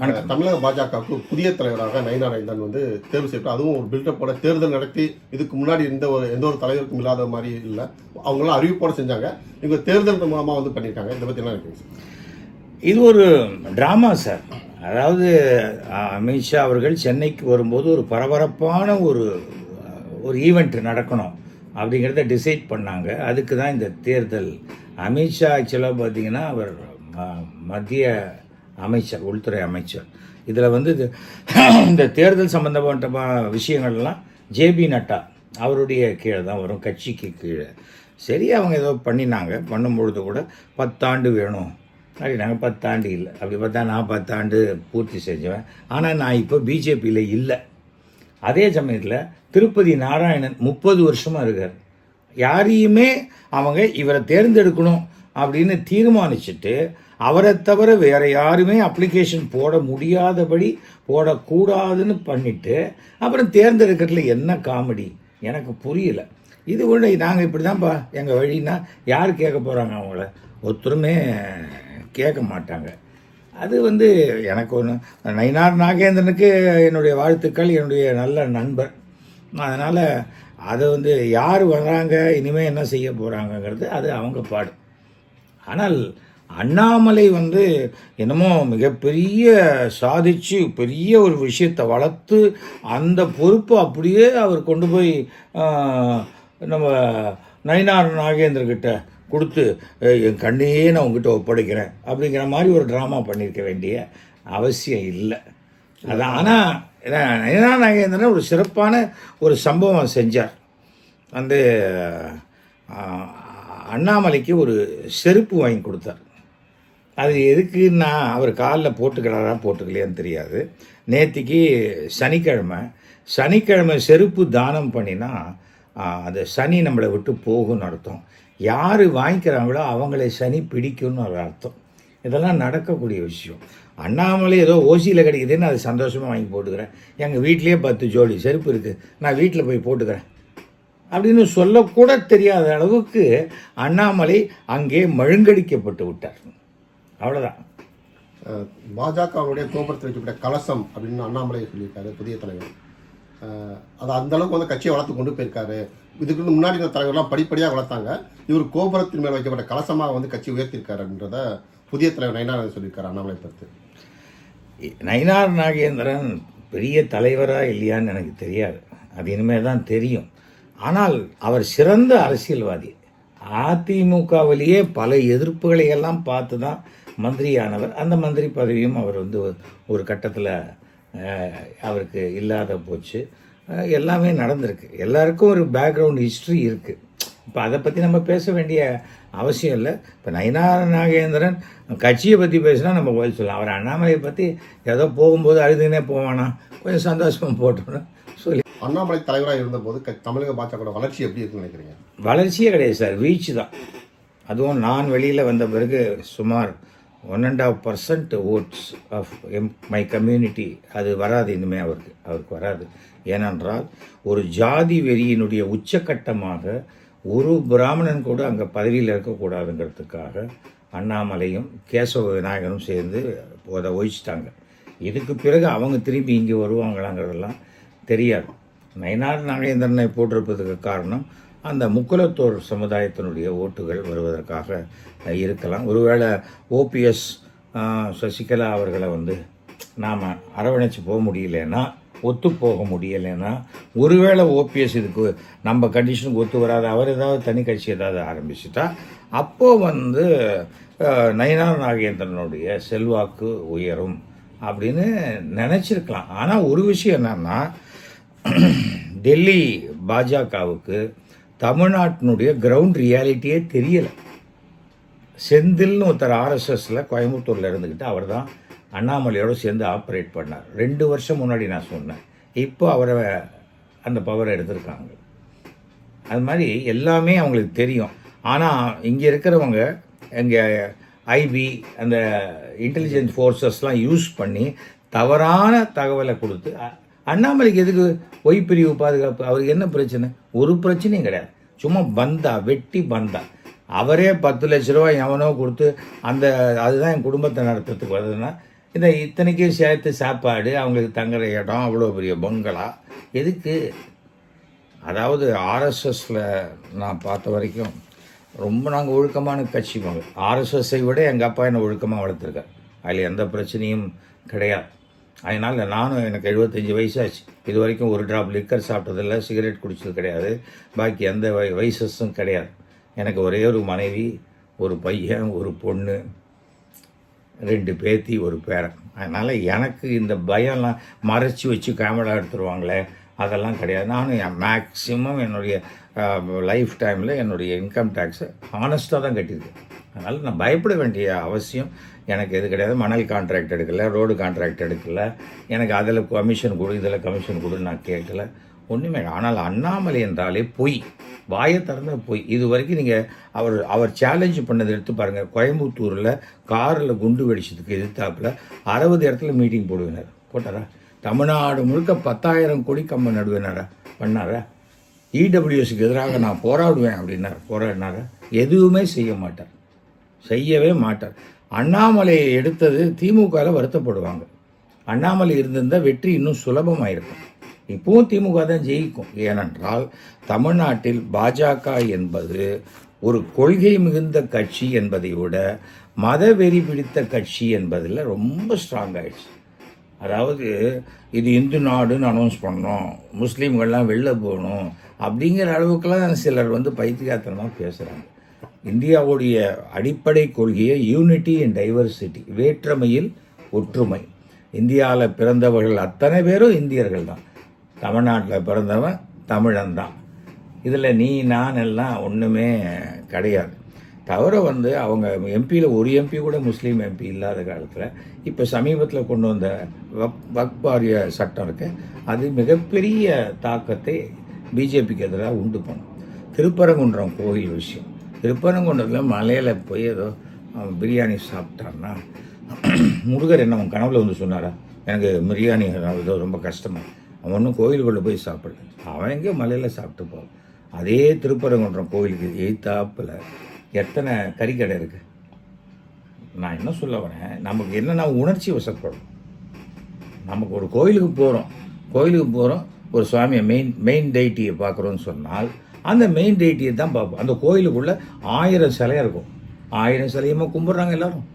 வணக்கம். தமிழக பாஜகவுக்கு புதிய தலைவராக நயினா நயன்தான் வந்து தேர்வு செய்யப்பட்டு அதுவும் ஒரு பில்டப்போட தேர்தல் நடத்தி இதுக்கு முன்னாடி எந்த ஒரு எந்த ஒரு தலைவருக்கும் இல்லாத மாதிரி இல்லை. அவங்களாம் அறிவிப்போட செஞ்சாங்க. இவங்க தேர்தல் மூலமா வந்து பண்ணியிருக்காங்க. இதை பத்தி என்ன? இது ஒரு ட்ராமா சார். அதாவது அமித்ஷா அவர்கள் சென்னைக்கு வரும்போது ஒரு பரபரப்பான ஒரு ஒரு ஈவெண்ட் நடக்கணும் அப்படிங்கிறத டிசைட் பண்ணாங்க. அதுக்கு தான் இந்த தேர்தல். அமித்ஷா ஆக்சுவலாக பார்த்தீங்கன்னா அவர் மத்திய அமைச்சர் உள்துறை அமைச்சர். இதில் வந்து இந்த தேர்தல் சம்பந்தப்பட்ட விஷயங்கள்லாம் ஜேபி நட்டா அவருடைய கீழே தான் வரும் கட்சிக்கு கீழே. சரி அவங்க ஏதோ பண்ணினாங்க பண்ணும்பொழுது கூட பத்தாண்டு வேணும். அப்படின்னாங்க பத்தாண்டு இல்லை. அப்படி பார்த்தா நான் பத்தாண்டு பூர்த்தி செஞ்சுவேன். ஆனால் நான் இப்போ பிஜேபியில் இல்லை. அதே சமயத்தில் திருப்பதி நாராயணன் முப்பது வருஷமாக இருக்கார். யாரையுமே அவங்க இவரை தேர்ந்தெடுக்கணும் அப்படின்னு தீர்மானிச்சுட்டு அவரை தவிர வேற யாருமே அப்ளிகேஷன் போட முடியாதபடி போடக்கூடாதுன்னு பண்ணிட்டு அப்புறம் தேர்ந்தெடுக்கிறதுல என்ன காமெடி எனக்கு புரியல. இது ஒன்று நாங்கள் இப்படி தான்ப்பா எங்கள் வழின்னா யார் கேட்க போகிறாங்க அவங்கள? ஒருத்தருமே கேட்க மாட்டாங்க. அது வந்து எனக்கு ஒன்று நயினார் நாகேந்திரனுக்கு என்னுடைய வாழ்த்துக்கள் என்னுடைய நல்ல நண்பர். அதனால் அதை வந்து யார் வர்றாங்க இனிமேல் என்ன செய்ய போகிறாங்கங்கிறது அது அவங்க பாடு. ஆனால் அண்ணாமலை வந்து என்னமோ மிகப்பெரிய சாதிச்சு பெரிய ஒரு விஷயத்தை வளர்த்து அந்த பொறுப்பு அப்படியே அவர் கொண்டு போய் நம்ம நயினார் நாகேந்திரகிட்ட கொடுத்து என் கண்ணையே நான் உங்ககிட்ட ஒப்படைக்கிறேன். அப்படிங்கிற மாதிரி ஒரு ட்ராமா பண்ணியிருக்க வேண்டிய அவசியம் இல்லை. அதான் ஆனால் நயினா நாகேந்திரன் ஒரு சிறப்பான ஒரு சம்பவம் செஞ்சார். வந்து அண்ணாமலைக்கு ஒரு செருப்பு வாங்கி கொடுத்தார். அது எதுக்குன்னா அவர் காலில் போட்டுக்கிறாரா போட்டுக்கலையான்னு தெரியாது. நேற்றுக்கு சனிக்கிழமை சனிக்கிழமை செருப்பு தானம் பண்ணினா அந்த சனி நம்மளை விட்டு போகும்னு அர்த்தம். யார் வாங்கிக்கிறாங்களோ அவங்களை சனி பிடிக்கும்னு ஒரு அர்த்தம். இதெல்லாம் நடக்கக்கூடிய விஷயம். அண்ணாமலை ஏதோ ஓசியில் கிடைக்குதுன்னு அது சந்தோஷமாக வாங்கி போட்டுக்கிறேன். எங்கள் வீட்லேயே பத்து ஜோடி செருப்பு இருக்குது நான் வீட்டில் போய் போட்டுக்கிறேன். அப்படின்னு சொல்லக்கூட தெரியாத அளவுக்கு அண்ணாமலை அங்கே மழுங்கடிக்கப்பட்டு விட்டார். அவ்வளோதான் பாஜகவுடைய கோபுரத்தில் வைக்கப்பட்ட கலசம் அப்படின்னு அண்ணாமலை சொல்லியிருக்காரு புதிய தலைவர். அது அந்த அளவுக்கு வந்து கட்சியை வளர்த்து கொண்டு போயிருக்காரு. இதுக்கு முன்னாடி இருந்த தலைவர்லாம் படிப்படியாக வளர்த்தாங்க. இவர் கோபுரத்தின் மேல் வைக்கப்பட்ட கலசமாக வந்து கட்சி உயர்த்திருக்காருன்றத புதிய தலைவர் நயனாரன் சொல்லியிருக்காரு அண்ணாமலை பற்றி நயினார் நாகேந்திரன் பெரிய தலைவரா இல்லையான்னு எனக்கு தெரியாது. அது இனிமேல் தான் தெரியும். ஆனால் அவர் சிறந்த அரசியல்வாதி. அதிமுகவிலேயே பல எதிர்ப்புகளை எல்லாம் பார்த்து தான் மந்திரியானவர். அந்த மந்திரி பதவியும் அவர் வந்து ஒரு- ஒரு கட்டத்தில் அவருக்கு இல்லாத போச்சு. எல்லாமே நடந்திருக்கு. எல்லாருக்கும் ஒரு பேக்ரவுண்ட் ஹிஸ்ட்ரி இருக்குது இப்போ அதை பற்றி நம்ம பேச வேண்டிய அவசியம் இல்லை. இப்போ நயினார் நாகேந்திரன் கட்சியை பற்றி பேசினா நம்ம பதில் சொல்லலாம். அவர் அண்ணாமலையை பற்றி ஏதோ போகும்போது அழுதுனே போவானா? கொஞ்சம் சந்தோஷமாக போட்டோன்னு அண்ணாமலை தலைவராக இருந்தபோது க- தமிழக பாஜகவோட வளர்ச்சி எப்படி இருக்குன்னு நினைக்கிறீங்க? வளர்ச்சியே கிடையாது சார் வீச்சு தான். அதுவும் நான் வெளியில் வந்த பிறகு சுமார் one and half percent votes of um my community அது வராது இனிமே அவருக்கு அவருக்கு வராது. ஏனென்றால் ஒரு ஜாதி வெறியினுடைய உச்சக்கட்டமாக ஒரு பிராமணன் கூட அங்கே பதவியில் இருக்கக்கூடாதுங்கிறதுக்காக அண்ணாமலையும் கேசவ விநாயகரும் சேர்ந்து அதை ஒழிச்சிட்டாங்க. இதுக்கு பிறகு அவங்க திரும்பி இங்கே வருவாங்களாங்கிறதெல்லாம் தெரியாது. நயினார் நாகேந்திரனை போட்டிருப்பதற்கு காரணம் அந்த முக்குலத்தோர் சமுதாயத்தினுடைய ஓட்டுகள் வருவதற்காக இருக்கலாம். ஒருவேளை ஓபிஎஸ் சசிகலா அவர்களை வந்து நாம் அரவணைச்சு போக முடியலன்னா ஒத்து போக முடியலைன்னா ஒருவேளை ஓபிஎஸ் இதுக்கு நம்ம கண்டிஷனுக்கு ஒத்து வராது அவர் ஏதாவது தனி கட்சி ஏதாவது ஆரம்பிச்சுட்டா அப்போது வந்து நயனார் நயினார் நாகேந்திரனுடைய செல்வாக்கு உயரும் அப்படின்னு நினச்சிருக்கலாம். ஆனால் ஒரு விஷயம் என்னன்னா டெல்லி பாஜகவுக்கு தமிழ்நாட்டினுடைய கிரவுண்ட் ரியாலிட்டியே தெரியலை. செந்தில்னு ஒருத்தர் ஆர்எஸ்எஸில் கோயம்புத்தூரில் இருந்துக்கிட்டு அவர் தான் அண்ணாமலையோடு சேர்ந்து ஆப்ரேட் பண்ணார். ரெண்டு வருஷம் முன்னாடி நான் சொன்னேன். இப்போ அவரை அந்த பவரை எடுத்திருக்காங்க. அது மாதிரி எல்லாமே அவங்களுக்கு தெரியும். ஆனால் இங்கே இருக்கிறவங்க இங்கே ஐபி அந்த இன்டெலிஜென்ஸ் ஃபோர்ஸஸ்லாம் யூஸ் பண்ணி தவறான தகவலை கொடுத்து அண்ணாமலைக்கு எதுக்கு ஒய் பிரிவு பாதுகாப்பு? அவருக்கு என்ன பிரச்சனை? ஒரு பிரச்சனையும் கிடையாது. சும்மா பந்தா வெட்டி பந்தா அவரே பத்து லட்ச ரூபாய் எவனோ கொடுத்து அந்த அதுதான் என் குடும்பத்தை நடத்துறதுக்கு வருதுன்னா இந்த இத்தனைக்கும் சேர்த்து சாப்பாடு அவங்களுக்கு தங்குற இடம் அவ்வளோ பெரிய பங்களா எதுக்கு? அதாவது ஆர்எஸ்எஸில் நான் பார்த்த வரைக்கும் ரொம்ப நாங்கள் ஒழுக்கமான கட்சி ஆர்எஸ்எஸ்ஸை விட எங்கள் அப்பா என்னை ஒழுக்கமாக வளர்த்துருக்கார். அதில் எந்த பிரச்சனையும் கிடையாது. அதனால் நானும் எனக்கு எழுபத்தஞ்சி வயசாச்சு. இது வரைக்கும் ஒரு ட்ராப் லிக்கர் சாப்பிட்டதில்ல சிகரெட் குடிச்சது கிடையாது. பாக்கி எந்த வய வயசஸும் கிடையாது. எனக்கு ஒரே ஒரு மனைவி ஒரு பையன் ஒரு பொண்ணு ரெண்டு பேத்தி ஒரு பேரன். அதனால் எனக்கு இந்த பயம்லாம் மறைச்சி வச்சு கேமரா எடுத்துருவாங்களே அதெல்லாம் கிடையாது. நானும் மேக்ஸிமம் என்னுடைய லைஃப் டைமில் என்னுடைய இன்கம் டேக்ஸை ஹானஸ்ட்டாக தான் கட்டியிருக்கேன். அதனால் நான் பயப்பட வேண்டிய அவசியம் எனக்கு எது கிடையாது. மணல் கான்ட்ராக்ட் எடுக்கல ரோடு கான்ட்ராக்ட் எடுக்கல. எனக்கு அதில் கமிஷன் கொடு இதில் கமிஷன் கொடுன்னு நான் கேட்கல. ஒன்றுமே இல்லை. ஆனால் அண்ணாமலை என்றாலே பொய். வாயை திறந்த பொய். இது வரைக்கும் நீங்கள் அவர் அவர் சேலஞ்சு பண்ணதை எடுத்து பாருங்கள் கோயம்புத்தூரில் காரில் குண்டு வெடிச்சதுக்கு எதிர்த்தாப்புல அறுபது இடத்துல மீட்டிங் போடுவினார் போட்டாரா? தமிழ்நாடு முழுக்க பத்தாயிரம் கோடி கம்ப நடுவினாரா? பண்ணாரா? இடபிள்யூஎஸ்க்கு எதிராக நான் போராடுவேன் அப்படின்னார். போராடினாரா? எதுவுமே செய்ய மாட்டார். செய்யவே மாட்டார். அண்ணாமலையை எடுத்தது திமுகவில் வருத்தப்படுவாங்க. அண்ணாமலை இருந்திருந்தால் வெற்றி இன்னும் சுலபமாயிருக்கும். இப்பவும் திமுக தான் ஜெயிக்கும். ஏனென்றால் தமிழ்நாட்டில் பாஜக என்பது ஒரு கொள்கை மிகுந்த கட்சி என்பதை விட மத வெறி பிடித்த கட்சி என்பதில் ரொம்ப ஸ்ட்ராங் ஆயிடுச்சு. அதாவது இது இந்து நாடுன்னு அனௌன்ஸ் பண்ணோம். முஸ்லீம்கள்லாம் வெளில போகணும் அப்படிங்கிற அளவுக்குலாம் சிலர் வந்து பைத்தியகாரத்தனமாக பேசுகிறாங்க இந்தியாவுடைய அடிப்படை கொள்கையை யூனிட்டி அண்ட் டைவர்சிட்டி வேற்றுமையில் ஒற்றுமை. இந்தியாவில் பிறந்தவர்கள் அத்தனை பேரும் இந்தியர்கள் தான். தமிழ்நாட்டில் பிறந்தவன் தமிழன் தான். இதில் நீ நான் எல்லாம் ஒன்றுமே கிடையாது. தவிர வந்து அவங்க எம்பியில் ஒரு எம்பி கூட முஸ்லீம் எம்பி இல்லாத காலத்தில் இப்போ சமீபத்தில் கொண்டு வந்த வக் வக்பாரிய சட்டம் இருக்கு. அது மிகப்பெரிய தாக்கத்தை பிஜேபிக்கு எதிராக உண்டு பண்ணும். திருப்பரங்குன்றம் கோயில் விஷயம். திருப்பரங்குன்றத்தில் மலையில் போய் ஏதோ அவன் பிரியாணி சாப்பிட்டான்னா முருகர் என்ன அவன் கனவுல வந்து சொன்னாரா? எனக்கு பிரியாணி ஏதோ ரொம்ப கஷ்டமாக அவன் ஒன்றும் கோயிலுக்குள்ளே போய் சாப்பிடல. அவன் எங்கே மலையில் சாப்பிட்டு போவான் அதே திருப்பரங்குன்றம் கோயிலுக்கு எய்த்தாப்பில் எத்தனை கறிக்கடை இருக்குது நான் என்ன சொல்ல வரேன்? நமக்கு என்னென்ன உணர்ச்சி வசப்படும். நமக்கு ஒரு கோயிலுக்கு போகிறோம் கோயிலுக்கு போகிறோம் ஒரு சுவாமியை மெயின் மெயின் டைட்டியை பார்க்குறோன்னு சொன்னால் அந்த மெயின் டெய்ட்டியை தான் பார்ப்போம் அந்த கோயிலுக்குள்ளே ஆயிரம் சிலையாக இருக்கும். ஆயிரம் சிலையுமா கும்பிட்றாங்க எல்லோரும்.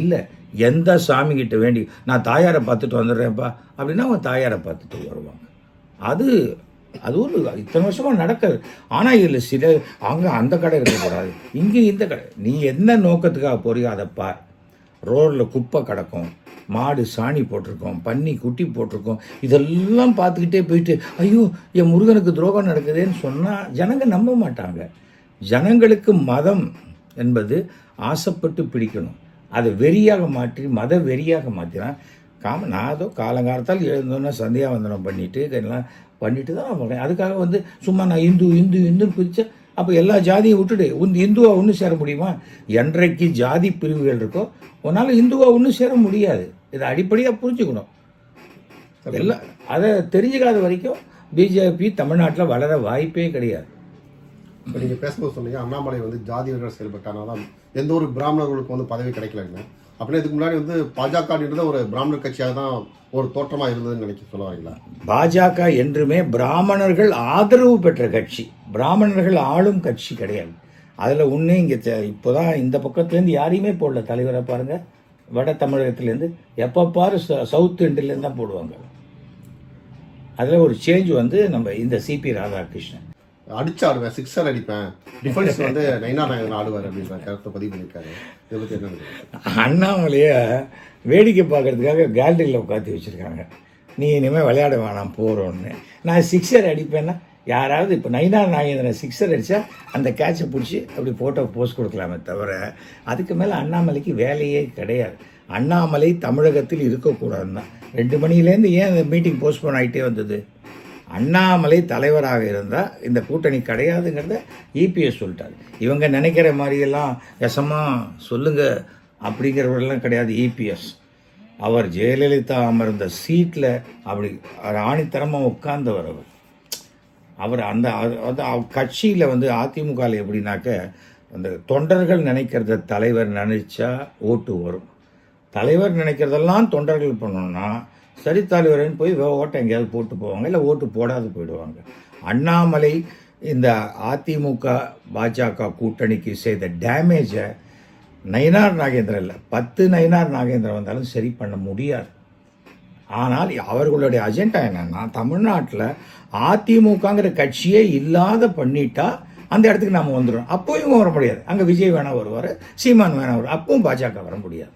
இல்லை எந்த சாமிகிட்ட வேண்டி நான் தாயாரை பார்த்துட்டு வந்துடுறேன்ப்பா அப்படின்னா அவங்க தாயாரை பார்த்துட்டு வருவாங்க. அது அது ஒரு இத்தனை வருஷமாக நடக்குது ஆனால் இதில் சில அங்கே அந்த கடை இருக்கக்கூடாது. இங்கே இந்த கடை. நீ என்ன நோக்கத்துக்காக போறியோ அதை பார். ரோடில் குப்பை கிடக்கும். மாடு சாணி போட்டிருக்கோம் பன்னி குட்டி போட்டிருக்கோம். இதெல்லாம் பார்த்துக்கிட்டே போயிட்டு ஐயோ என் முருகனுக்கு துரோகம் நடக்குதேன்னு சொன்னால் ஜனங்க நம்ப மாட்டாங்க. ஜனங்களுக்கு மதம் என்பது ஆசைப்பட்டு பிடிக்கணும். அதை வெறியாக மாற்றி மத வெறியாக மாற்றினா காம நான் ஏதோ காலங்காலத்தால் எழுந்தோன்னே சந்தியாவந்தனம் பண்ணிட்டு எல்லாம் பண்ணிட்டு தான் நான் போகிறேன் அதுக்காக வந்து சும்மா நான் இந்து இந்து இந்துன்னு பிரித்தேன் அப்போ எல்லா ஜாதியும் விட்டுடு. உன் இந்துவா ஒன்று சேர முடியுமா? என்றைக்கு ஜாதி பிரிவுகள் இருக்கோ உன்னால் இந்துவா ஒன்று சேர முடியாது. இதை அடிப்படையாக புரிஞ்சுக்கணும். எல்லாம் அதை தெரிஞ்சுக்காத வரைக்கும் பிஜேபி தமிழ்நாட்டில் வளர வாய்ப்பே கிடையாது. இப்போ நீங்கள் பேசும்போது சொன்னீங்க அண்ணாமலை வந்து ஜாதி வெறியோட செயல்பட்டானா தான் எந்த ஒரு பிராமணர்களுக்கு வந்து பதவி கிடைக்கலன்னு. அப்படின்னா இதுக்கு முன்னாடி வந்து பாஜகன்றது ஒரு பிராமணர் கட்சியாக தான் ஒரு தோற்றமாக இருந்ததுன்னு நினைக்க சொல்ல வரீங்களா பாஜக என்றுமே பிராமணர்கள் ஆதரவு பெற்ற கட்சி. பிராமணர்கள் ஆளும் கட்சி கிடையாது. அதில் ஒன்று இங்கே இப்போதான் இந்த பக்கத்துலேருந்து யாரையுமே போடல. தலைவரை பாருங்க. வட தமிழகத்துலேருந்து எப்போ பாரு ச- சவுத் இண்டிலேருந்து தான் போடுவாங்க. அதில் ஒரு சேஞ்ச் வந்து நம்ம இந்த சிபி ராதாகிருஷ்ணன். அடிச்சு ஆடுவேன் சிக்ஸர் அடிப்பேன். டிஃபென்ஸ் வந்து நைனா நாயகன் ஆடுவார் அப்படின்ற கருத்தை பதிவு பண்ணியிருக்காரு? அண்ணாமலையை வேடிக்கை பார்க்கறதுக்காக கேலரியில் உட்காந்து வச்சுருக்காங்க. நீ இனிமேல் விளையாட வேணாம் போகிறோன்னு நான் சிக்ஸர் அடிப்பேன்னா யாராவது இப்போ நைனா நாகேந்திரன் சிக்ஸர் அடித்தா அந்த கேட்சை பிடிச்சி அப்படி ஃபோட்டோ போஸ்ட் கொடுக்கலாமே தவிர அதுக்கு மேலே அண்ணாமலைக்கு வேலையே கிடையாது. அண்ணாமலை தமிழகத்தில் இருக்கக்கூடாதுன்னு தான் ரெண்டு மணிலேருந்து ஏன் அந்த மீட்டிங் போஸ்ட்போன் ஆகிட்டே வந்தது? அண்ணாமலை தலைவராக இருந்தால் இந்த கூட்டணி கிடையாதுங்கிறத இபிஎஸ் சொல்லிட்டார். இவங்க நினைக்கிற மாதிரியெல்லாம் எசமா சொல்லுங்கள் அப்படிங்கிறவரெல்லாம் கிடையாது இபிஎஸ் அவர் ஜெயலலிதா அமர்ந்த சீட்டில் அப்படி ஆணித்தரமாக உட்கார்ந்தவர் அவர். அவர் அந்த அது கட்சியில் வந்து அதிமுகவில் எப்படின்னாக்க அந்த தொண்டர்கள் நினைக்கிறத தலைவர் நினைச்சா ஓட்டு வரும். தலைவர் நினைக்கிறதெல்லாம் தொண்டர்கள் பண்ணணும்னா சரி தலைவர்னு போய் ஓட்டை எங்கேயாவது போட்டு போவாங்க இல்லை ஓட்டு போடாது போயிடுவாங்க. அண்ணாமலை இந்த அதிமுக பாஜக கூட்டணிக்கு செய்த டேமேஜை நயினார் நாகேந்திரன் இல்லை பத்து நயினார் நாகேந்திரன் வந்தாலும் சரி பண்ண முடியாது. ஆனால் அவர்களுடைய அஜெண்டா என்னன்னா தமிழ்நாட்டில் அதிமுகங்கிற கட்சியே இல்லாத பண்ணிட்டா அந்த இடத்துக்கு நாம் வந்துடும் அப்போ இவங்க வர முடியாது. அங்கே விஜய் வேணா வருவார் சீமான் வேணா வரும் அப்பவும் பாஜக வர முடியாது.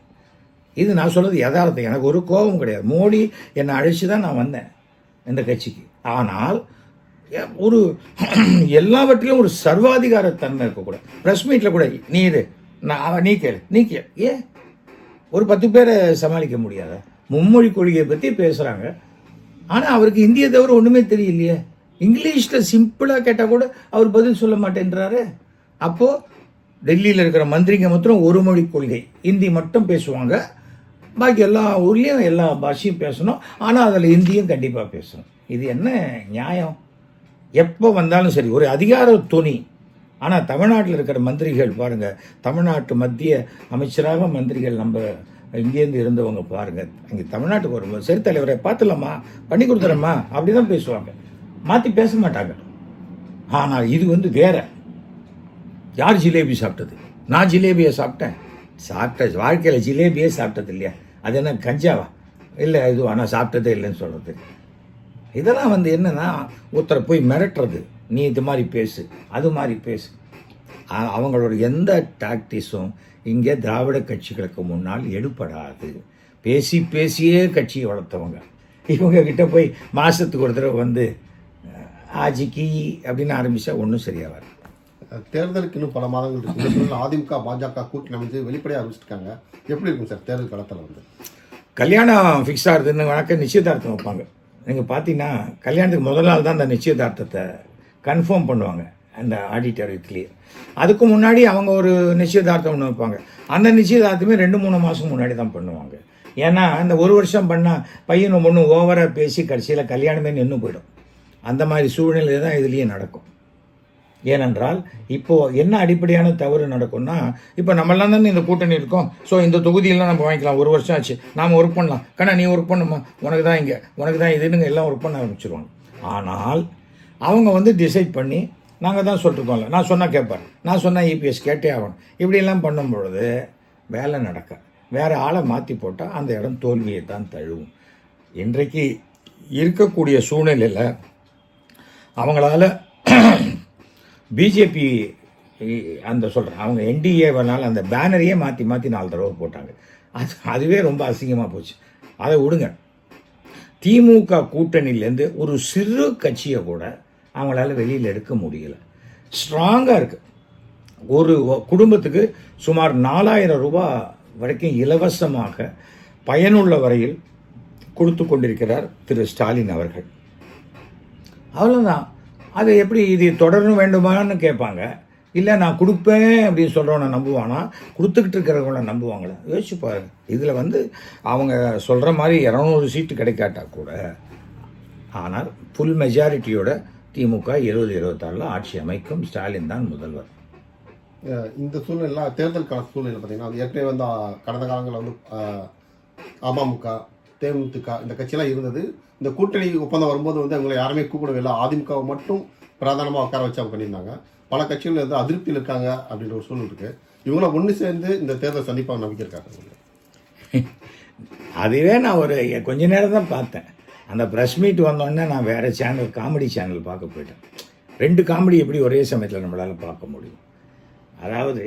இது நான் சொல்கிறது யதார்த்தம். எனக்கு ஒரு கோபம் கிடையாது. மோடி என்னை அழைச்சி தான் நான் வந்தேன் இந்த கட்சிக்கு. ஆனால் ஒரு எல்லாவற்றிலும் ஒரு சர்வாதிகாரத்தன்மை இருக்கக்கூடாது. ப்ரெஸ் மீட்டில் கூட நீ இது நான் அவன் நீ கேளு. நீ கேளு. ஏன்? ஒரு பத்து பேரை சமாளிக்க முடியாதா? மும்மொழி கொள்கையை பற்றி பேசுகிறாங்க ஆனால் அவருக்கு இந்திய தவிர ஒன்றுமே தெரியலையே. இங்கிலீஷில் சிம்பிளாக கேட்டால் கூட அவர் பதில் சொல்ல மாட்டேன்றாரு. அப்போது டெல்லியில் இருக்கிற மந்திரிங்க மாத்திரம் ஒரு மொழி கொள்கை. ஹிந்தி மட்டும் பேசுவாங்க. பாக்கி எல்லா ஊர்லேயும் எல்லா பாஷையும் பேசணும். ஆனால் அதில் ஹிந்தியும் கண்டிப்பாக பேசணும். இது என்ன நியாயம்? எப்போ வந்தாலும் சரி ஒரு அதிகார துணி ஆனால் தமிழ்நாட்டில் இருக்கிற மந்திரிகள் பாருங்கள் தமிழ்நாட்டு மத்திய அமைச்சராக மந்திரிகள் நம்ம இங்கேருந்து இருந்தவங்க பாருங்கள் இங்கே தமிழ்நாட்டுக்கு வரும்போது சரி தலைவரை பார்த்துலாமா பண்ணி கொடுத்துறேம்மா அப்படி தான் பேசுவாங்க. மாற்றி பேச மாட்டாங்க. ஆனால் இது வந்து வேற. யார் ஜிலேபி சாப்பிட்டது? நான் ஜிலேபியை சாப்பிட்டேன். சாப்பிட்ட வாழ்க்கையில் ஜிலேபியே சாப்பிட்டது இல்லையா? அது என்ன கஞ்சாவா? இல்லை இது ஆனால் சாப்பிட்டதே இல்லைன்னு சொல்கிறது இதெல்லாம் வந்து என்னென்னா ஒருத்தரை போய் மிரட்டுறது. நீ இது மாதிரி பேசு அது மாதிரி பேசு. அவங்களோட எந்த டாக்டிஸும் இங்கே திராவிட கட்சிகளுக்கு முன்னால் எடுபடாது. பேசி பேசியே கட்சியை வளர்த்தவங்க. இவங்க கிட்ட போய் மாசத்துக்கு ஒரு தடவை வந்து ஆஜிக்கு அப்படின்னு ஆரம்பிச்சா ஒன்றும் சரியா வராது தேர்தலுக்கு இன்னும் பல மாதங்கள் இருக்கு. இந்த சூழலில் அதிமுக பாஜக கூட்டணி அமைச்சு வெளிப்படையாக அறிவிச்சிருக்காங்க எப்படி இருக்கும் சார் தேர்தல் களத்தில் வந்து? கல்யாணம் ஃபிக்ஸ் ஆகுதுன்னு வழக்க நிச்சயதார்த்தம் வைப்பாங்க. நீங்கள் பார்த்தீங்கன்னா கல்யாணத்துக்கு முதல் நாள் தான் அந்த நிச்சயதார்த்தத்தை கன்ஃபார்ம் பண்ணுவாங்க. அந்த ஆடிட்டோரியத்துலேயே அதுக்கு முன்னாடி அவங்க ஒரு நிச்சயதார்த்தம் ஒன்று வைப்பாங்க. அந்த நிச்சயதார்த்தமே ரெண்டு மூணு மாதம் முன்னாடி தான் பண்ணுவாங்க. ஏன்னா அந்த ஒரு வருஷம் பண்ணால் பையனும் பொண்ணும் ஓவராக பேசி கடைசியில் கல்யாணமே நின்று போயிடும். அந்த மாதிரி சூழ்நிலை தான் இதுலேயே நடக்கும். ஏனென்றால் இப்போது என்ன அடிப்படையான தவறு நடக்கும்னா இப்போ நம்மளாம் தானே இந்த கூட்டணி இருக்கோம். ஸோ இந்த தொகுதியெல்லாம் நம்ம வாங்கிக்கலாம். ஒரு வருஷம் ஆச்சு. நாம் ஒர்க் பண்ணலாம். கண்ணா நீ ஒர்க் பண்ணுமா உனக்கு தான் இங்கே. உனக்கு தான் இதுன்னு எல்லாம் ஒர்க் பண்ண ஆரம்பிச்சிருவாங்க. ஆனால் அவங்க வந்து டிசைட் பண்ணி நாங்கள் தான் சொல்லிட்டுருக்கோம்ல நான் சொன்னால் கேட்பேன். நான் சொன்னால் இபிஎஸ் கேட்டே ஆகணும். இப்படிலாம் பண்ணும் பொழுது வேலை நடக்க. வேறு ஆளை மாற்றி போட்டால் அந்த இடம் தோல்வியை தான் தழுவும். இன்றைக்கு இருக்கக்கூடிய சூழ்நிலையில் அவங்களால பிஜேபி அந்த சொல்கிறேன் அவங்க என்டிஏவனால அந்த பேனரையே மாற்றி மாற்றி நாலு தடவை போட்டாங்க. அது அதுவே ரொம்ப அசிங்கமாக போச்சு. அதை விடுங்க. திமுக கூட்டணியிலேருந்து ஒரு சிறு கட்சியை கூட அவங்களால வெளியில் எடுக்க முடியல. ஸ்ட்ராங்காக இருக்குது ஒரு குடும்பத்துக்கு சுமார் நாலாயிரம் ரூபாய் வரைக்கும் இலவசமாக பயனுள்ள வரையில் கொடுத்து கொண்டிருக்கிறார் திரு ஸ்டாலின் அவர்கள். அவ்வளோதான் அது எப்படி இது தொடரணும் வேண்டுமான்னு கேட்பாங்க. இல்லை நான் கொடுப்பேன் அப்படின்னு சொல்கிறவனை நம்புவானா? கொடுத்துக்கிட்டு இருக்கிறவங்கள நம்புவாங்களா? யோசிச்சு பாருங்க. இதில் வந்து அவங்க சொல்கிற மாதிரி இரநூறு சீட்டு கிடைக்காட்டா கூட ஆனால் ஃபுல் மெஜாரிட்டியோட திமுக இருபது இருபத்தாறில் ஆட்சி அமைக்கும் ஸ்டாலின் தான் முதல்வர். இந்த சூழ்நிலை தேர்தல் கால சூழ்நிலை பார்த்தீங்கன்னா அது ஏற்கனவே வந்து கடந்த காலங்களில் வந்து அமமுக தேமுதிக இந்த கட்சியெல்லாம் இருந்தது. இந்த கூட்டணி ஒப்பந்தம் வரும்போது வந்து அவங்களை யாருமே கூப்பிடவே இல்லை. அதிமுகவை மட்டும் பிரதானமாக உட்கார வச்சு அவங்க பண்ணியிருந்தாங்க. பல கட்சிகள் வந்து அதிருப்தியில் இருக்காங்க அப்படின்ற ஒரு சூழ்நிலை இருக்கு. இவங்கள ஒன்று சேர்ந்து இந்த தேர்தல் சந்திப்பாக நம்பிக்கை இருக்காங்க. அதுவே நான் ஒரு கொஞ்ச நேரம் தான் பார்த்தேன். அந்த ப்ரெஸ் மீட் வந்தோடனே நான் வேறு சேனல் காமெடி சேனல் பார்க்க போயிட்டேன். ரெண்டு காமெடி எப்படி ஒரே சமயத்தில் நம்மளால் பார்க்க முடியும்? அதாவது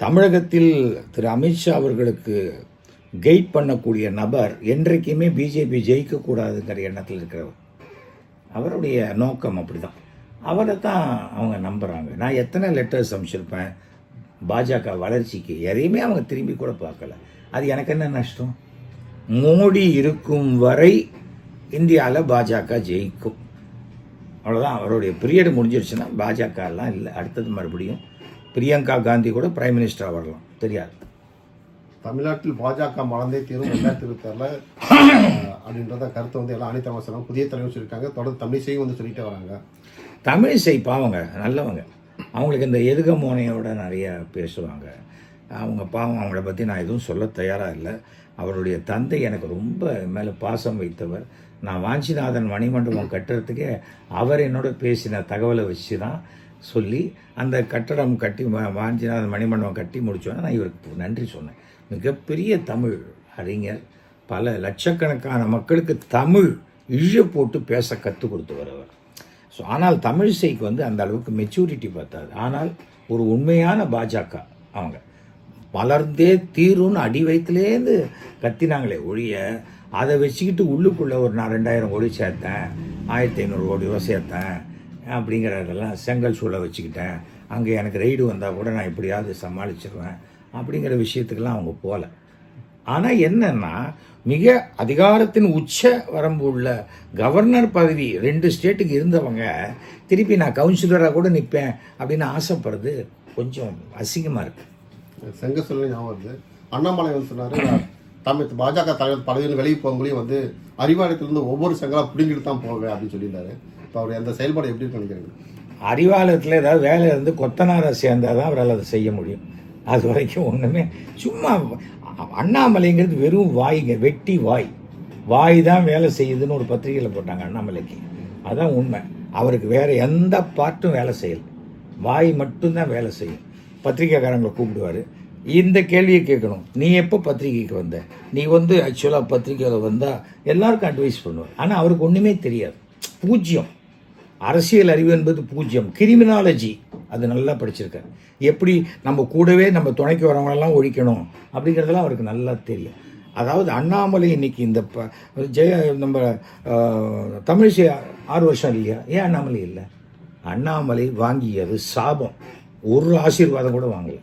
தமிழகத்தில் திரு அமித்ஷா அவர்களுக்கு கெயிட் பண்ணக்கூடிய நபர் என்றைக்குமே பிஜேபி ஜெயிக்கக்கூடாதுங்கிற எண்ணத்தில் இருக்கிறவர். அவருடைய நோக்கம் அப்படிதான். அவரை தான் அவங்க நம்புகிறாங்க நான் எத்தனை லெட்டர்ஸ் அனுப்பிச்சிருப்பேன்? பாஜக வளர்ச்சிக்கு எதையுமே அவங்க திரும்பி கூட பார்க்கல. அது எனக்கு என்ன நஷ்டம்? மோடி இருக்கும் வரை இந்தியாவில் பாஜக ஜெயிக்கும். அவ்வளோதான் அவருடைய பீரியட் முடிஞ்சிருச்சுன்னா பாஜக எல்லாம் இல்லை. அடுத்தது மறுபடியும் பிரியங்கா காந்தி கூட பிரைம் மினிஸ்டராக வரலாம். தெரியாது. தமிழ்நாட்டில் பாஜக மலர்ந்தே தீரும் ரெண்டாயிரத்தி இருபத்தி ஆறில் அப்படின்றத கருத்தை வந்து எல்லாம் அனைத்து அவசரம் புதிய தலைவர் சொல்லியிருக்காங்க. தொடர்ந்து தமிழிசையும் வந்து சொல்லிட்டே வராங்க. தமிழிசை பாவங்க நல்லவங்க. அவங்களுக்கு இந்த எதுக மோனையோட நிறைய பேசுவாங்க. அவங்க பாவம் அவங்கள பற்றி நான் எதுவும் சொல்ல தயாராக இல்லை. அவருடைய தந்தை எனக்கு ரொம்ப மேலே பாசம் வைத்தவர். நான் வாஞ்சிநாதன் மணிமண்டபம் கட்டுறதுக்கே அவர் என்னோட பேசின தகவலை வச்சு தான் சொல்லி அந்த கட்டடம் கட்டி வாஞ்சிநாதன் மணிமண்டபம் கட்டி முடித்தோன்னே நான் இவருக்கு நன்றி சொன்னேன். மிகப்பெரிய தமிழ் அறிஞர் பல லட்சக்கணக்கான மக்களுக்கு தமிழ் இழ போட்டு பேச கற்றுக் கொடுத்தவர் அவர். ஸோ ஆனால் தமிழிசைக்கு வந்து அந்த அளவுக்கு மெச்சூரிட்டி பார்த்தாது ஆனால் ஒரு உண்மையான பாஜக அவங்க. வளர்ந்தே தீரும்னு அடி வயிற்றுலேருந்து கத்தினாங்களே ஒழிய அதை வச்சுக்கிட்டு உள்ளுக்குள்ளே ஒரு நான் ரெண்டாயிரம் கோடி சேர்த்தேன் ஆயிரத்தி ஐநூறு கோடி ரூபா சேர்த்தேன் அப்படிங்கிறதெல்லாம் செங்கல் சூளை வச்சுக்கிட்டேன். அங்கே எனக்கு ரைடு வந்தால் கூட நான் எப்படியாவது சமாளிச்சிருவேன் அப்படிங்கிற விஷயத்துக்கெல்லாம் அவங்க போகல. ஆனால் என்னென்னா மிக அதிகாரத்தின் உச்ச வரம்பு உள்ள கவர்னர் பதவி ரெண்டு ஸ்டேட்டுக்கு இருந்தவங்க திருப்பி நான் கவுன்சிலராக கூட நிற்பேன் அப்படின்னு ஆசைப்படுறது கொஞ்சம் அசிங்கமாக இருக்குது செங்க சொல்லி ஞாபகம் வருது. அண்ணாமலை வந்து தமிழ் பாஜக தலைவர் பதவியில் வெளியே போகும்போது வந்து அறிவாலயத்திலிருந்து ஒவ்வொரு செங்கலா பிடிங்கிட்டு தான் போவேன் அப்படின்னு சொல்லியிருந்தாரு. இப்போ அவர் அந்த செயல்பாடு எப்படி நினைக்கிறீங்க? அறிவாலயத்தில் ஏதாவது வேலை இருந்து கொத்தனாரை சேர்ந்தால் தான் அவரால் அதை செய்ய முடியும். அது வரைக்கும் ஒன்றுமே சும்மா அண்ணாமலைங்கிறது வெறும் வாய்ங்க வெட்டி வாய். வாய் தான் வேலை செய்யுதுன்னு ஒரு பத்திரிகையில் போட்டாங்க அண்ணாமலைக்கு. அதான் உண்மை. அவருக்கு வேறு எந்த பாட்டும் வேலை செய்யல. வாய் மட்டும்தான் வேலை செய்யும். பத்திரிக்கைக்காரங்களை கூப்பிடுவார். இந்த கேள்வியை கேட்கணும். நீ எப்போ பத்திரிகைக்கு வந்த? நீ வந்து ஆக்சுவலாக பத்திரிக்கையில் வந்தால் எல்லாருக்கும் அட்வைஸ் பண்ணுவேன் ஆனால் அவருக்கு ஒன்றுமே தெரியாது. பூஜ்ஜியம். அரசியல் அறிவு என்பது பூஜ்ஜியம். கிரிமினாலஜி அது நல்லா படிச்சிருக்காரு. எப்படி நம்ம கூடவே நம்ம துணைக்கு வரவங்களெல்லாம் ஒழிக்கணும் அப்படிங்கிறதெல்லாம் அவருக்கு நல்லா தெரியும். அதாவது அண்ணாமலை இன்னைக்கு இந்த ப ஜெய நம்ம தமிழிசை ஆறு வருஷம் இல்லையா? ஏன் அண்ணாமலை இல்லை? அண்ணாமலை வாங்கியது சாபம். ஒரு ஆசீர்வாதம் கூட வாங்கலை.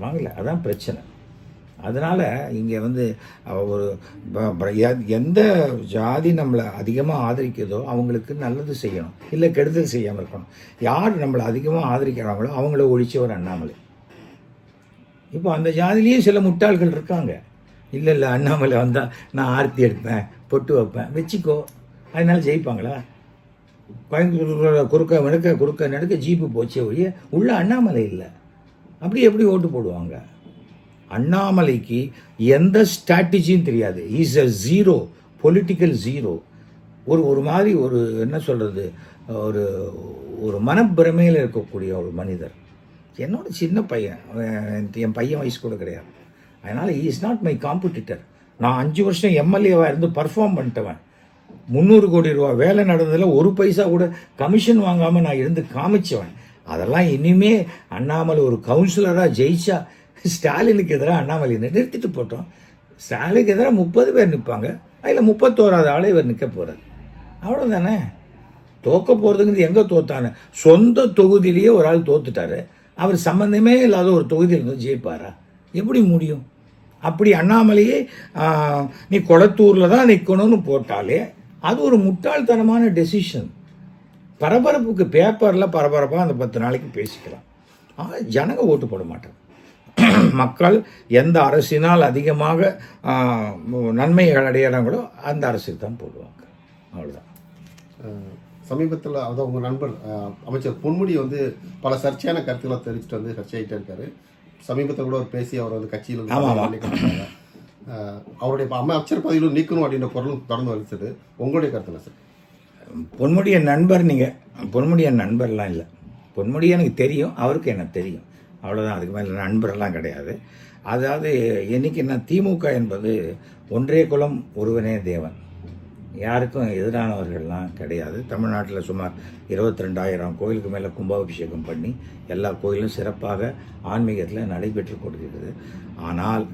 வாங்கல. அதான் பிரச்சனை. அதனால் இங்கே வந்து ஒரு ப- ப- எந்த ஜாதி நம்மளை அதிகமாக ஆதரிக்குதோ அவங்களுக்கு நல்லது செய்யணும். இல்லை கெடுதல் செய்யாமல் இருக்கணும். யார் நம்மளை அதிகமாக ஆதரிக்கிறாங்களோ அவங்கள ஒழிச்சவர் அண்ணாமலை. இப்போ அந்த ஜாதிலேயும் சில முட்டாள்கள் இருக்காங்க. இல்லை இல்லை அண்ணாமலை வந்தால் நான் ஆர்த்தி எடுப்பேன் பொட்டு வைப்பேன் வச்சுக்கோ. அதனால் ஜெயிப்பாங்களா? கோயம்புத்தூர் குறுக்க மிடுக்க குறுக்க நடுக்க ஜீப்பு போச்சே ஒழிய உள்ள அண்ணாமலை இல்லை. அப்படி எப்படி ஓட்டு போடுவாங்க? அண்ணாமலைக்கு எந்த ஸ்ட்ராட்டஜியும் தெரியாது. Is a zero political zero ஒரு ஒரு மாதிரி ஒரு என்ன சொல்கிறது ஒரு ஒரு மனப்பிரமையில் இருக்கக்கூடிய ஒரு மனிதர். என்னோட சின்ன பையன் என் பையன் வயசு கூட கிடையாது. அதனால் இஸ் நாட் மை காம்படிட்டர் நான் அஞ்சு வருஷம் எம்எல்ஏவாக இருந்து பர்ஃபார்ம் பண்ணிட்டவன். முந்நூறு கோடி ரூபா வேலை நடந்ததில் ஒரு பைசா கூட கமிஷன் வாங்காமல் நான் இருந்து காமிச்சவன். அதெல்லாம் இனிமே அண்ணாமலை ஒரு கவுன்சிலராக ஜெயிச்சா ஸ்டாலினுக்கு எதிராக அண்ணாமலை நிறுத்திட்டு போட்டோம். ஸ்டாலினுக்கு எதிராக முப்பது பேர் நிற்பாங்க அதில் முப்பத்தோராது ஆளே இவர் நிற்க போகிறார் அவ்வளோதானே தோக்க போகிறதுங்கிறது எங்கே தோத்தானே? சொந்த தொகுதியிலேயே ஒரு ஆள் தோத்துட்டாரு. அவர் சம்மந்தமே இல்லாத ஒரு தொகுதியில் இருந்து ஜெயிப்பாரா? எப்படி முடியும்? அப்படி அண்ணாமலையே நீ குளத்தூரில் தான் நிற்கணும்னு போட்டாலே அது ஒரு முட்டாள்தனமான டெசிஷன் பரபரப்புக்கு பேப்பரில் பரபரப்பாக அந்த பத்து நாளைக்கு பேசிக்கலாம். ஆனால் ஜனங்க ஓட்டு போட மாட்டாங்க. மக்கள் எந்த அரசினால் அதிகமாக நன்மைகள் அடையிறாங்களோ அந்த அரசுக்கு தான் போடுவாங்க. அவ்வளோதான் சமீபத்தில் அதாவது உங்கள் நண்பர் அமைச்சர் பொன்முடி வந்து பல சர்ச்சையான கருத்துக்களை தெரிவிச்சுட்டு வந்து சர்ச்சையாகிட்டே இருக்காரு. சமீபத்தில் கூட அவர் பேசி அவர் வந்து கட்சியில் அவருடைய அமைச்சர் பதவியிலும் நீக்கணும் அப்படின்ற குரலும் தொடர்ந்து வலிச்சது உங்களுடைய கருத்து என்ன சார்? பொன்முடிய நண்பர் நீங்கள் பொன்முடிய நண்பர்லாம் இல்லை. பொன்முடி எனக்கு தெரியும். அவருக்கு எனக்கு தெரியும். அவ்வளோதான் அதுக்கு மேலே நண்பரெல்லாம் கிடையாது. அதாவது என்றைக்கு என்ன திமுக என்பது ஒன்றே குலம் ஒருவனே தேவன். யாருக்கும் எதிரானவர்கள்லாம் கிடையாது. தமிழ்நாட்டில் சுமார் இருபத்தி ரெண்டாயிரம் கோயிலுக்கு மேலே கும்பாபிஷேகம் பண்ணி எல்லா கோயிலும் சிறப்பாக ஆன்மீகத்தில் நடைபெற்று கொடுக்கிறது ஆனால்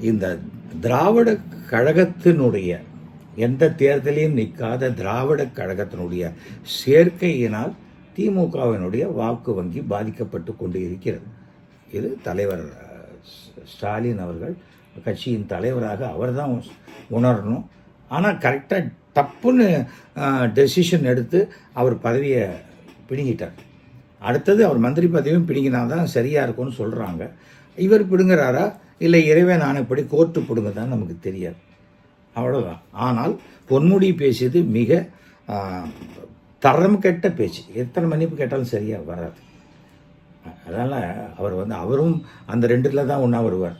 இந்த திராவிட கழகத்தினுடைய எந்த தேர்தலையும் நிற்காத திராவிட கழகத்தினுடைய சேர்க்கையினால் திமுகவினுடைய வாக்கு வங்கி பாதிக்கப்பட்டு கொண்டு இருக்கிறது இது தலைவர் ஸ்டாலின் அவர்கள் கட்சியின் தலைவராக அவர்தான் உணரணும். ஆனால் கரெக்டாக டப்புன்னு டெசிஷன் எடுத்து அவர் பதவியை பிடுங்கிட்டார். அடுத்தது அவர் மந்திரி பதவியும் பிடுங்கினா தான் சரியாக இருக்கும்னு சொல்கிறாங்க இவர் பிடுங்குறாரா? இல்லை இறைவன் ஆணைப்படி கோர்ட்டு பிடுங்குதான்னு நமக்கு தெரியாது. அவ்வளோதான் ஆனால் பொன்முடி பேசியது மிக தரம் கெட்ட பேச்சு. எத்தனை மன்னிப்பு கேட்டாலும் சரியாக வராது. அதனால் அவர் வந்து அவரும் அந்த ரெண்டில் தான் ஒன்றா வருவார்.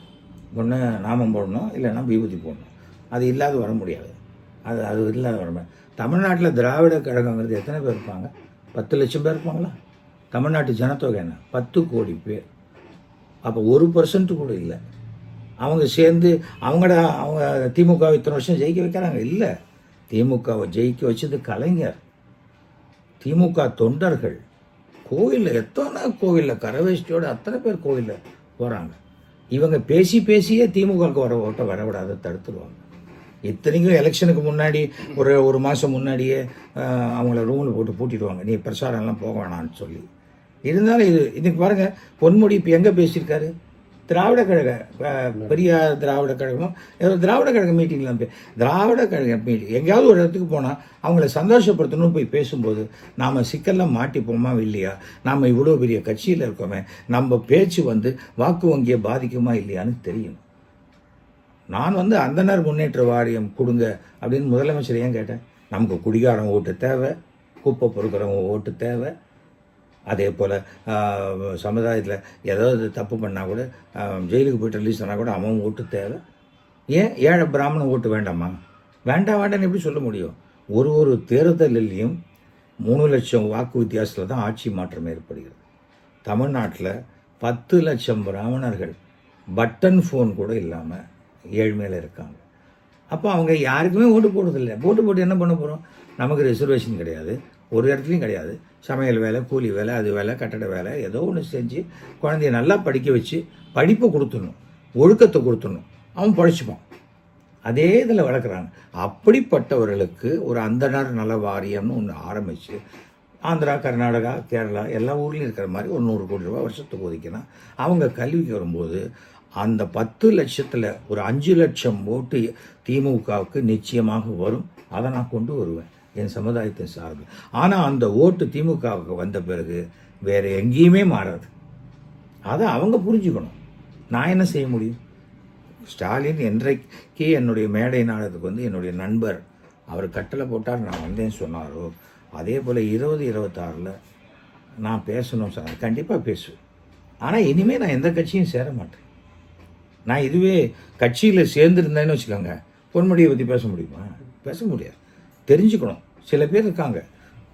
ஒன்று நாமம் போடணும் இல்லைன்னா விபூதி போடணும். அது இல்லாத வர முடியாது. அது அது இல்லாத வர முடியாது. தமிழ்நாட்டில் திராவிட கழகங்கிறது எத்தனை பேர் இருப்பாங்க? பத்து லட்சம் பேர் இருப்பாங்களா? தமிழ்நாட்டு ஜனத்தொகை என்ன? பத்து கோடி பேர். அப்போ ஒரு பர்சன்ட் கூட இல்லை. அவங்க சேர்ந்து அவங்கள அவங்க திமுக இத்தனை வருஷம் ஜெயிக்க வைக்கிறாங்க. இல்லை. திமுகவை ஜெயிக்க வச்சது கலைஞர். திமுக தொண்டர்கள். கோயிலில் எத்தனை கோவிலில் கரவேஷ்டியோட அத்தனை பேர் கோவிலில் போகிறாங்க இவங்க பேசி பேசியே திமுகவுக்கு வர ஓட்ட வரவிடாத தடுத்துருவாங்க. இத்தனைக்கும் எலெக்ஷனுக்கு முன்னாடி ஒரு ஒரு மாதம் முன்னாடியே அவங்கள ரூமில் போட்டு பூட்டிடுவாங்க. நீ பிரச்சாரம்லாம் போக வேணாம்னு சொல்லி. இருந்தாலும் இது இன்னைக்கு பாருங்கள் பொன்முடி இப்போ எங்கே பேசியிருக்காரு? திராவிட கழக பெரியார் திராவிட கழகம் ஏதோ திராவிட கழக மீட்டிங்லாம் போய் திராவிட கழக மீட்டிங் எங்கேயாவது ஒரு இடத்துக்கு போனால் அவங்கள சந்தோஷப்படுத்தணும்னு போய் பேசும்போது நாம் சிக்கலில் மாட்டிப்போமா இல்லையா? நாம் இவ்வளோ பெரிய கட்சியில் இருக்கோமே நம்ம பேச்சு வந்து வாக்கு வங்கியை பாதிக்குமா இல்லையான்னு தெரியும். நான் வந்து அந்தனர் முன்னேற்ற வாரியம் கொடுங்க அப்படின்னு முதலமைச்சர் ஏன் கேட்டேன்? நமக்கு குடிகாரன் ஓட்டு தேவை குப்பை பொறுக்கிறவங்க ஓட்டு தேவை அதே போல் சமுதாயத்தில் ஏதாவது தப்பு பண்ணால் கூட ஜெயிலுக்கு போய்ட்டு ரிலீஸ் ஆனால் கூட அவன் ஓட்டு தேவை. ஏன் ஏழை பிராமணன் ஓட்டு வேண்டாமா? வேண்டாம் வேண்டாம்னு எப்படி சொல்ல முடியும்? ஒரு ஒரு தேர்தலிலையும் மூணு லட்சம் வாக்கு வித்தியாசத்தில் தான் ஆட்சி மாற்றம் ஏற்படுகிறது. தமிழ்நாட்டில் பத்து லட்சம் பிராமணர்கள் பட்டன் ஃபோன் கூட இல்லாமல் ஏழ்மையில் இருக்காங்க. அப்போ அவங்க யாருக்குமே ஓட்டு போடுறதில்ல. ஓட்டு போட்டு என்ன பண்ண போகிறோம் நமக்கு ரிசர்வேஷன் கிடையாது. ஒரு இடத்துலையும் கிடையாது. சமையல் வேலை கூலி வேலை அது வேலை கட்டட வேலை ஏதோ ஒன்று செஞ்சு குழந்தைய நல்லா படிக்க வச்சு படிப்பை கொடுத்துடணும். ஒழுக்கத்தை கொடுத்துடணும். அவன் படிச்சுப்பான் அதே இதில் வளர்க்குறாங்க அப்படிப்பட்டவர்களுக்கு ஒரு அந்தனர் நல வாரியம்னு ஒன்று ஆரம்பித்து ஆந்திரா கர்நாடகா கேரளா எல்லா ஊர்லேயும் இருக்கிற மாதிரி ஒரு நூறு கோடி ரூபா வருஷத்துக்கு ஒதுக்கினா அவங்க கல்விக்கு வரும்போது அந்த பத்து லட்சத்தில் ஒரு அஞ்சு லட்சம் ஓட்டு திமுகவுக்கு நிச்சயமாக வரும். அதை நான் கொண்டு வருவேன். என் சமுதாயத்தின் சார்பில் ஆனால் அந்த ஓட்டு திமுகவுக்கு வந்த பிறகு வேறு எங்கேயுமே மாறாது. அதை அவங்க புரிஞ்சுக்கணும். நான் என்ன செய்ய முடியும்? ஸ்டாலின் என்றைக்கு என்னுடைய மேடை நாடகத்துக்கு வந்து என்னுடைய நண்பர் அவர் கட்டளை போட்டார் நான் வந்தேன்னு சொன்னாரோ அதே போல் இருபது இருபத்தாறில் நான் பேசணும் சார். கண்டிப்பாக பேசுவேன். ஆனால் இனிமேல் நான் எந்த கட்சியும் சேர மாட்டேன். நான் இதுவே கட்சியில் சேர்ந்துருந்தேன்னு வச்சுக்கோங்க பொன்முடியை பற்றி பேச முடியுமா? பேச முடியாது. தெரிஞ்சுக்கணும். சில பேர் இருக்காங்க.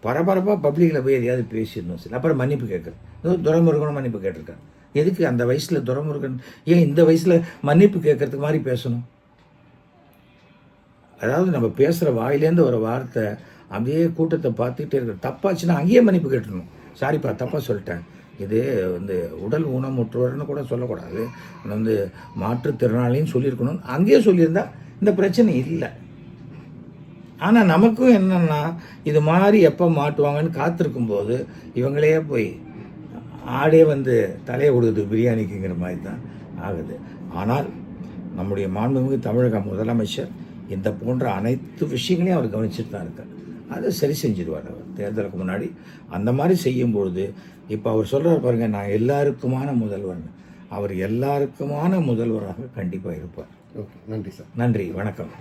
பரபரப்பாக பப்ளிக்கில் போய் எதையாவது பேசிடணும் சில அப்புறம் மன்னிப்பு கேட்குறேன் துரைமுருகனும் மன்னிப்பு கேட்டிருக்காரு. எதுக்கு அந்த வயசில் துரைமுருகன் ஏன் இந்த வயசில் மன்னிப்பு கேட்கறதுக்கு மாதிரி பேசணும்? அதாவது நம்ம பேசுகிற வாயிலேருந்து ஒரு வார்த்தை அப்படியே கூட்டத்தை பார்த்துக்கிட்டே இருக்க தப்பாச்சுன்னா அங்கேயே மன்னிப்பு கேட்டணும் சாரிப்பா தப்பாக சொல்லிட்டேன். இது வந்து உடல் ஊனமுற்றவர்னு கூட சொல்லக்கூடாது. வந்து மாற்றுத்திறனாளின்னு சொல்லியிருக்கணும் அங்கேயே சொல்லியிருந்தால் இந்த பிரச்சனை இல்லை. ஆனால் நமக்கும் என்னன்னா இது மாதிரி எப்போ மாட்டுவாங்கன்னு காத்திருக்கும் போது இவங்களே போய் ஆடே வந்து தலையை கொடுக்குது பிரியாணிக்குங்கிற மாதிரி தான் ஆகுது. ஆனால் நம்முடைய மாண்புமிகு தமிழக முதலமைச்சர் இந்த போன்ற அனைத்து விஷயங்களையும் அவர் கவனிச்சுட்டு தான் இருக்கார். அதை சரி செஞ்சிருவார் அவர். தேர்தலுக்கு முன்னாடி அந்த மாதிரி செய்யும்பொழுது இப்போ அவர் சொல்கிறார் பாருங்க நான் எல்லாருக்குமான முதல்வர். அவர் எல்லாருக்குமான முதல்வராக கண்டிப்பாக இருப்பார். ஓகே நன்றி சார். நன்றி வணக்கம்.